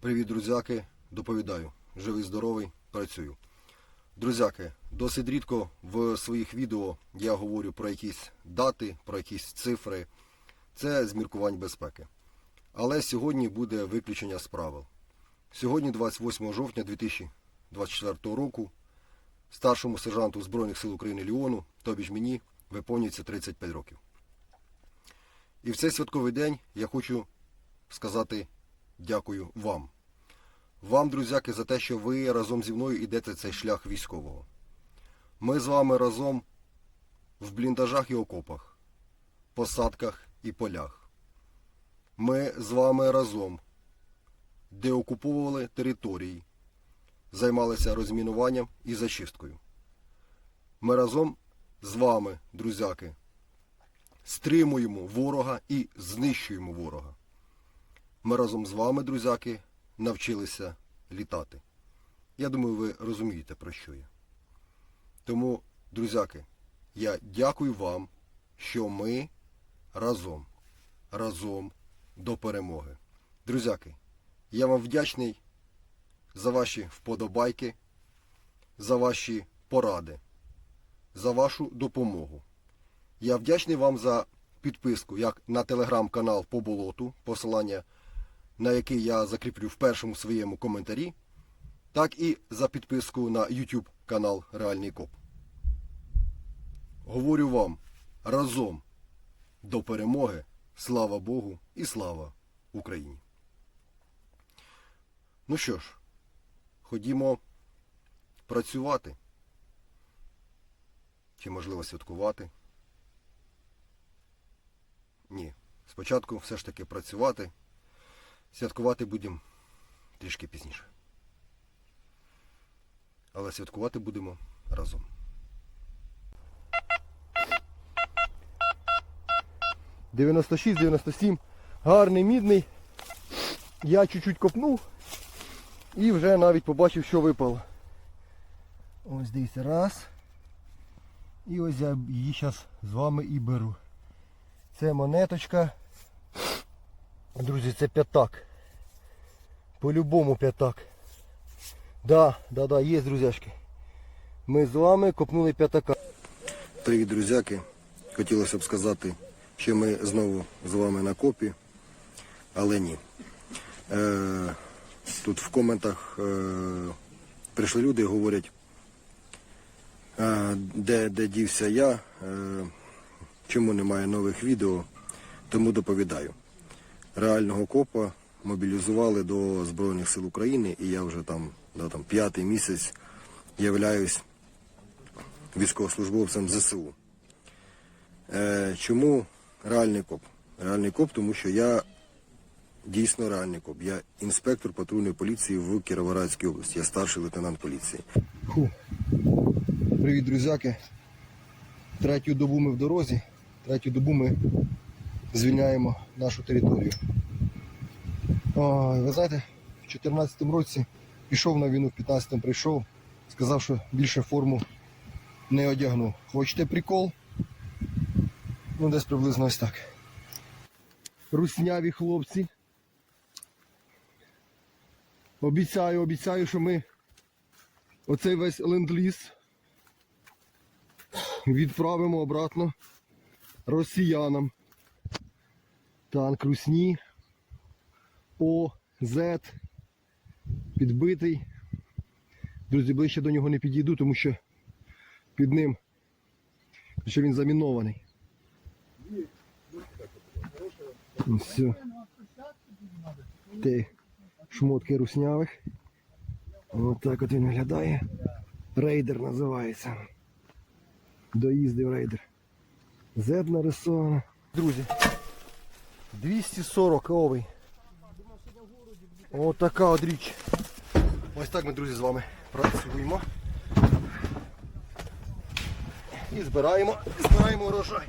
Привіт, друзяки. Доповідаю. Живий, здоровий, працюю. Друзяки, досить рідко в своїх відео я говорю про якісь дати, про якісь цифри. Це з міркувань безпеки. Але сьогодні буде виключення з правил. Сьогодні, 28 жовтня 2024 року, старшому сержанту Збройних сил України Ліону, тобі ж мені, виповнюється 35 років. І в цей святковий день я хочу сказати дякую вам. Вам, друзяки, за те, що ви разом зі мною йдете цей шлях військового. Ми з вами разом в бліндажах і окопах, посадках і полях. Ми з вами разом деокуповували території, займалися розмінуванням і зачисткою. Ми разом з вами, друзяки, стримуємо ворога і знищуємо ворога. Ми разом з вами, друзяки, навчилися літати. Я думаю, ви розумієте, про що я. Тому, друзяки, я дякую вам, що ми разом, разом до перемоги. Друзяки, я вам вдячний за ваші вподобайки, за ваші поради, за вашу допомогу. Я вдячний вам за підписку як на телеграм-канал по болоту, посилання на який я закріплю в першому своєму коментарі, так і за підписку на YouTube канал Реальний Коп. Говорю вам разом до перемоги. Слава Богу і слава Україні. Ну що ж, ходімо працювати. Чи можливо святкувати? Ні. Спочатку все ж таки працювати. Святкувати будемо трішки пізніше. Але святкувати будемо разом. Дев'яносто шість, дев'яносто сім. Гарний мідний. Я чуть-чуть копнув і вже навіть побачив, що випало. Ось дивіться, раз. І ось я її зараз з вами і беру. Це монеточка. Друзі, це п'ятак. По-любому п'ятак. Да, да, да, є, друзяшки. Ми з вами копнули п'ятака. Привіт, друзяки. Хотілося б сказати, що ми знову з вами на копі, але ні. Е, тут в коментах е, прийшли люди і говорять, е, де, де дівся я, е, чому немає нових відео, тому доповідаю реального копа мобілізували до Збройних сил України, і я вже там, да, там п'ятий місяць являюсь військовослужбовцем ЗСУ. Е, чому реальний коп? Реальний коп, тому що я дійсно реальний коп. Я інспектор патрульної поліції в Кіровоградській області. Я старший лейтенант поліції. Фу. Привіт, друзяки. Третю добу ми в дорозі. Третю добу ми звільняємо нашу територію. Ви знаєте, в 2014 році пішов на війну, в 15 прийшов, сказав, що більше форму не одягну. Хочете прикол? Ну, десь приблизно ось так. Русняві хлопці. Обіцяю, обіцяю, що ми оцей весь ленд-ліз відправимо обратно росіянам. Танк Русні. О, З. Підбитий. Друзі, ближче до нього не підійду, тому що під ним що він замінований. Все. Те шмотки руснявих. Ось так от він виглядає. Рейдер називається. Доїздив рейдер. Z нарисовано. Друзі, 240 овий. Ось така от річ. Ось так ми, друзі, з вами працюємо. І збираємо, збираємо урожай.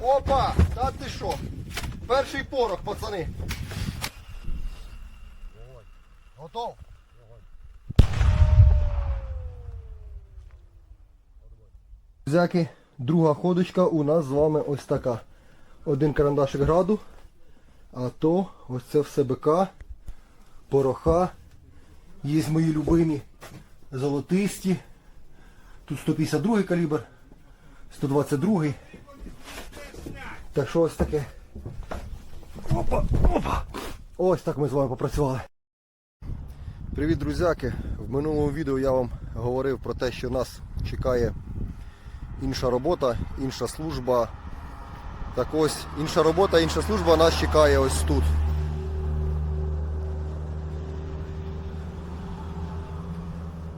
Опа! Та ти що? Перший порох, пацани. Готов? Друзяки, друга ходочка у нас з вами ось така. Один карандашик граду, А то ось це все БК, пороха. Є мої любимі золотисті. Тут 152 калібр, 122. Так що ось таке. Опа, опа. Ось так ми з вами попрацювали. Привіт, друзяки! В минулому відео я вам говорив про те, що нас чекає інша робота, інша служба. Так ось, інша робота, інша служба нас чекає ось тут.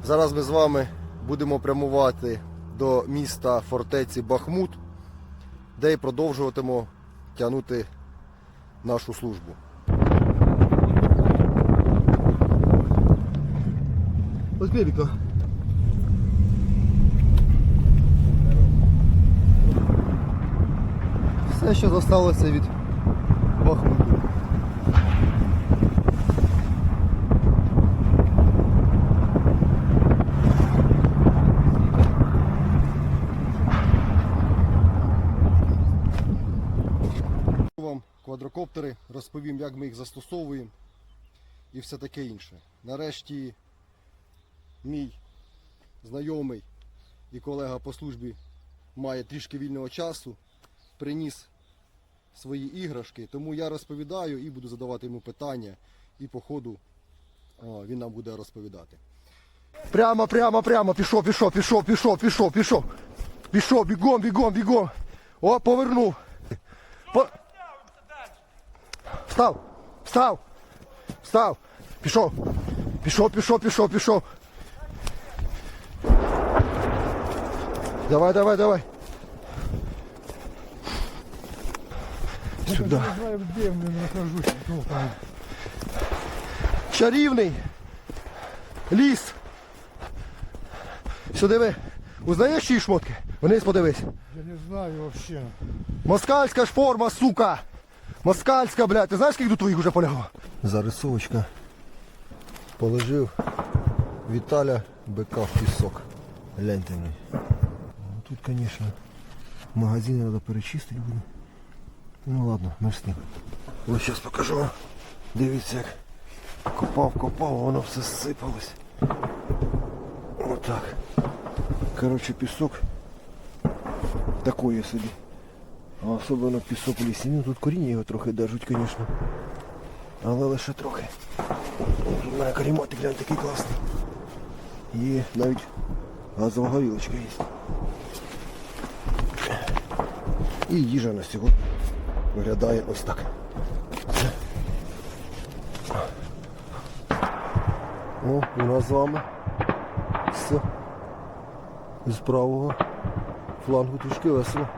Зараз ми з вами будемо прямувати до міста фортеці Бахмут, де й продовжуватимемо тягнути нашу службу. Ось Бебіка. Все, що залишилося від Бахмуту. Вам квадрокоптери, розповім, як ми їх застосовуємо і все таке інше. Нарешті мій знайомий і колега по службі має трішки вільного часу, приніс свої іграшки, тому я розповідаю і буду задавати йому питання, і по ходу він нам буде розповідати. Прямо, прямо, прямо, пішов, пішов, пішов, пішов, пішов, пішов. Пішов, бігом, бігом, бігом. О, повернув. По... Встав, встав, встав, пішов, пішов, пішов, пішов, пішов. Давай, давай, давай. Сюда. Не знаю, где я нахожусь. Ну, там. Чарівний ліс. Сюди ви. Узнаєш чиї шмотки? Вниз подивись. Я не знаю вообще. Москальська ж форма, сука! Москальська, блядь. Ти знаєш, скільки тут твоїх вже полягло? Зарисовочка. Положив Віталя бика в пісок. Гляньте мені. Тут, звісно, магазин треба перечистити буде. Ну ладно, ми ж з ним. Ось зараз покажу вам. Дивіться, як копав, копав, воно все зсипалось. Отак. Коротше, пісок такої собі. А особливо пісок в лісі. Ну тут коріння його трохи держуть, звісно. Але лише трохи. У мене карімотик, глянь, такий класний. І навіть газова горілочка є. І їжа на сьогодні виглядає ось так. О, у нас з вами з, з правого флангу трішки весело.